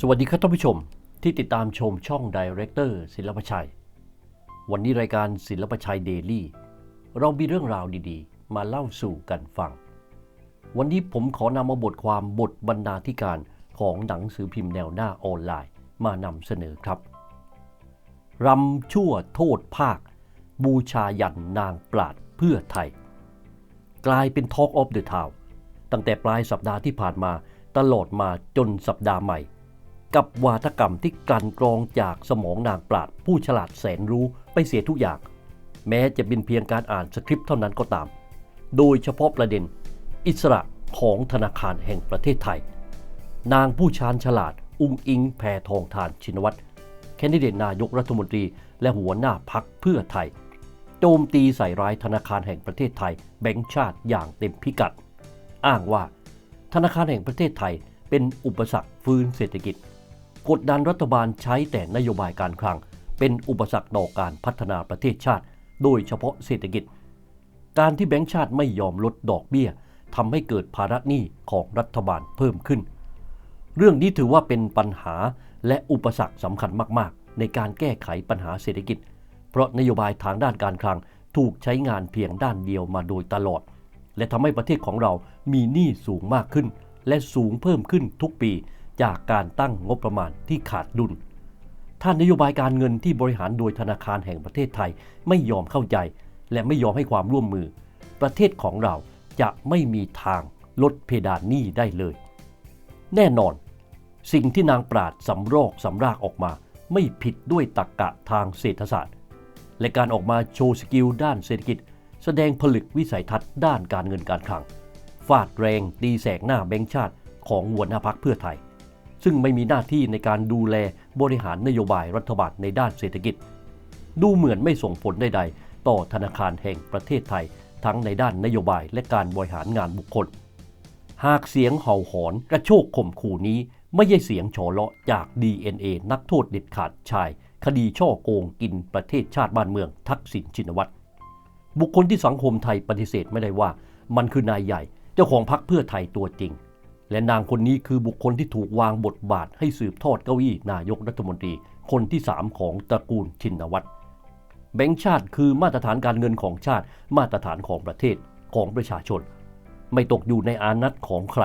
สวัสดีครับท่านผู้ชมที่ติดตามชมช่อง Director ศิลปชัย วันนี้รายการศิลปชัยเดลี่ เรามีเรื่องราวดีๆ มาเล่าสู่กันฟัง วันนี้ผมขอนำมาบทความบทบรรณาธิการของหนังสือพิมพ์แนวหน้าออนไลน์มานำเสนอครับรำชั่วโทษภาค บูชายันนางปราดเพื่อไทย กลายเป็น Talk of the Town ตั้งแต่ปลายสัปดาห์ที่ผ่านมาตลอดมาจนสัปดาห์ใหม่ กับวาทกรรมที่กลั่นกรองจากสมองนางปราดผู้ฉลาดแสนรู้ไปเสียทุกอย่าง แม้จะเป็นเพียงการอ่านสคริปต์เท่านั้นก็ตาม โดยเฉพาะประเด็น อิสระของธนาคารแห่งประเทศไทย นางผู้ชาญฉลาด อุ้งอิงแพทองทานชินวัตรแคนดิเดตนายกรัฐมนตรี และหัวหน้าพักเพื่อไทย โจมตีใส่ร้ายธนาคารแห่งประเทศไทย แบงก์ชาติอย่างเต็มพิกัด อ้างว่า ธนาคารแห่งประเทศไทยเป็นอุปสรรคฟื้นเศรษฐกิจ กดดันรัฐบาลใช้แต่นโยบายการคลัง เป็นอุปสรรคต่อการพัฒนาประเทศชาติ โดยเฉพาะเศรษฐกิจ การที่แบงก์ชาติไม่ยอมลดดอกเบี้ยทำให้เกิดภาระหนี้ของรัฐบาลเพิ่มขึ้น เรื่องนี้ถือว่าเป็นปัญหาและอุปสรรคสำคัญมาก ๆ ในการแก้ไขปัญหาเศรษฐกิจ เพราะนโยบายทางด้านการคลังถูกใช้งานเพียงด้านเดียวมาโดยตลอด และทำให้ประเทศของเรามีหนี้สูงมากขึ้น และสูงเพิ่มขึ้นทุกปี จากการตั้งงบประมาณที่ขาดดุลถ้านโยบายการเงินที่บริหารโดยธนาคารแห่งประเทศไทยไม่ยอมเข้าใจ และไม่ยอมให้ความร่วมมือ ประเทศของเราจะไม่มีทางลดเพดานหนี้ได้เลย แน่นอน สิ่งที่นางปราดสำรอกสำรากออกมาไม่ผิดด้วยตรรกกะทางเศรษฐศาสตร์ และการออกมาโชว์สกิลด้านเศรษฐกิจ แสดงผลึกวิสัยทัศน์ด้านการเงินการคลัง ฟาดแรงตีแสกหน้าแบงค์ชาติของหัวหน้าพักเพื่อไทย ซึ่งไม่มีหน้าที่ในการดูแลบริหารนโยบายรัฐบาลในด้านเศรษฐกิจ ดูเหมือนไม่ส่งผลใดๆ ต่อธนาคารแห่งประเทศไทย ทั้งในด้านนโยบายและการบริหารงานบุคคล หากเสียงเห่าหอนกระโชกข่มขู่นี้ ไม่ใช่เสียงโฉเลาะจาก DNA นักโทษเด็ดขาดชาย คดีช่อโกงกินประเทศชาติบ้านเมือง ทักษิณชินวัตรบุคคลที่สังคมไทยปฏิเสธไม่ได้ว่า มันคือนายใหญ่ เจ้าของพรรคเพื่อไทยตัวจริง และนางคนนี้คือบุคคลที่ถูกวางบทบาทให้สืบทอดเก้าอี้นายกรัฐมนตรี คนที่ 3 ของตระกูลชินวัตรแบงก์ชาติคือมาตรฐานการเงินของชาติ มาตรฐานของประเทศของประชาชน ไม่ตกอยู่ในอานัตของใคร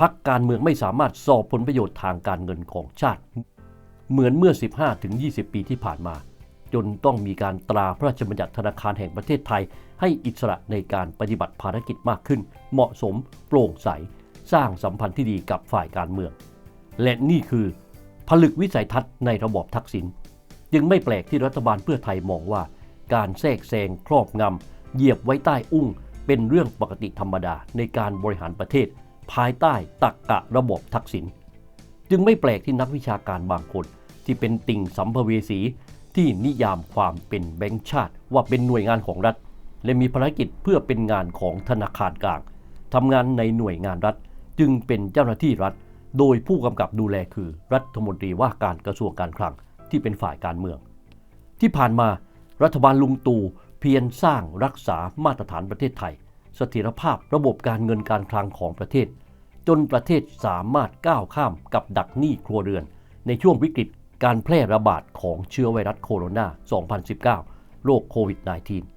พักการเมืองไม่สามารถสอบผลประโยชน์ทางการเงินของชาติ เหมือนเมื่อ 15-20 ปีที่ผ่านมา จนต้องมีการตราพระราชบัญญัติธนาคารแห่งประเทศไทย ให้อิสระในการปฏิบัติภารกิจมากขึ้น เหมาะสมโปร่งใส สร้างสัมพันธ์ที่ดีกับฝ่ายการเมือง และนี่คือผลึกวิสัยทัศน์ในระบอบทักษิณจึงไม่แปลกที่รัฐบาลเพื่อไทยมองว่า การแทรกแซงครอบงำเหยียบไว้ใต้อุ้ง เป็นเรื่องปกติธรรมดาในการบริหารประเทศ ภายใต้ตักกะระบบทักษิณจึงไม่แปลกที่นักวิชาการบางคนที่เป็นติ่งสัมภเวสีที่นิยามความเป็นแบงก์ชาติ ว่าเป็นหน่วยงานของรัฐ และมีภารกิจเพื่อเป็นงานของธนาคารกลางทำงานในหน่วยงานรัฐ จึงเป็นเจ้าหน้าที่รัฐ โดยผู้กำกับดูแลคือรัฐมนตรีว่าการกระทรวงการคลังที่เป็นฝ่ายการเมือง ที่ผ่านมารัฐบาลลุงตู่เพียรสร้างรักษามาตรฐานประเทศไทยสถียรภาพระบบการเงินการคลังของประเทศ จนประเทศสามารถก้าวข้ามกับดักหนี้ครัวเรือน ในช่วงวิกฤตการแพร่ระบาดของเชื้อไวรัสโคโรนา 2019 โรคโควิด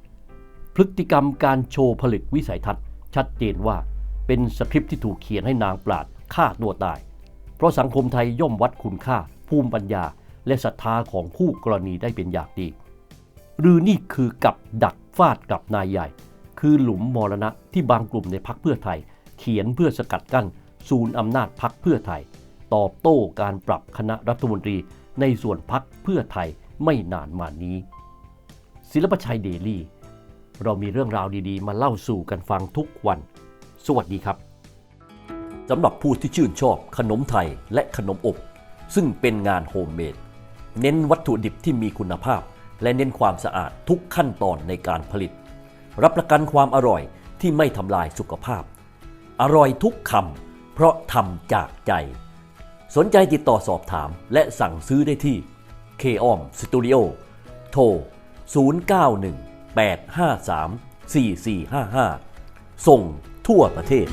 -19 พฤติกรรมการโชว์ผลึกวิสัยทัศน์ ชัดเจนว่า เป็นสคริปต์ที่ถูกเขียนให้นางปราดฆ่าตัวตาย เพราะสังคมไทยย่อมวัดคุณค่า ภูมิปัญญา และศรัทธาของคู่กรณีได้เป็นอย่างดี หรือนี่คือกับดักฟาดกับนายใหญ่ คือหลุมมรณะที่บางกลุ่มในพักเพื่อไทย เขียนเพื่อสกัดกั้นศูนย์อำนาจพักเพื่อไทย ตอบโต้การปรับคณะรัฐมนตรี ในส่วนพักเพื่อไทยไม่นานมานี้ ศิลปชัยเดลี่ เรามีเรื่องราวดีๆ มาเล่าสู่กันฟังทุกวัน สวัสดีครับสำหรับผู้ที่ชื่นชอบขนมไทยและขนมอบ ซึ่งเป็นงานโฮมเมดเน้นวัตถุดิบที่มีคุณภาพ และเน้นความสะอาดทุกขั้นตอนในการผลิต รับประกันความอร่อยที่ไม่ทำลายสุขภาพ อร่อยทุกคำเพราะทำจากใจ สนใจติดต่อสอบถามและสั่งซื้อได้ที่ k o m Studio โทร 091 853 4455 ส่ง ทั่วประเทศ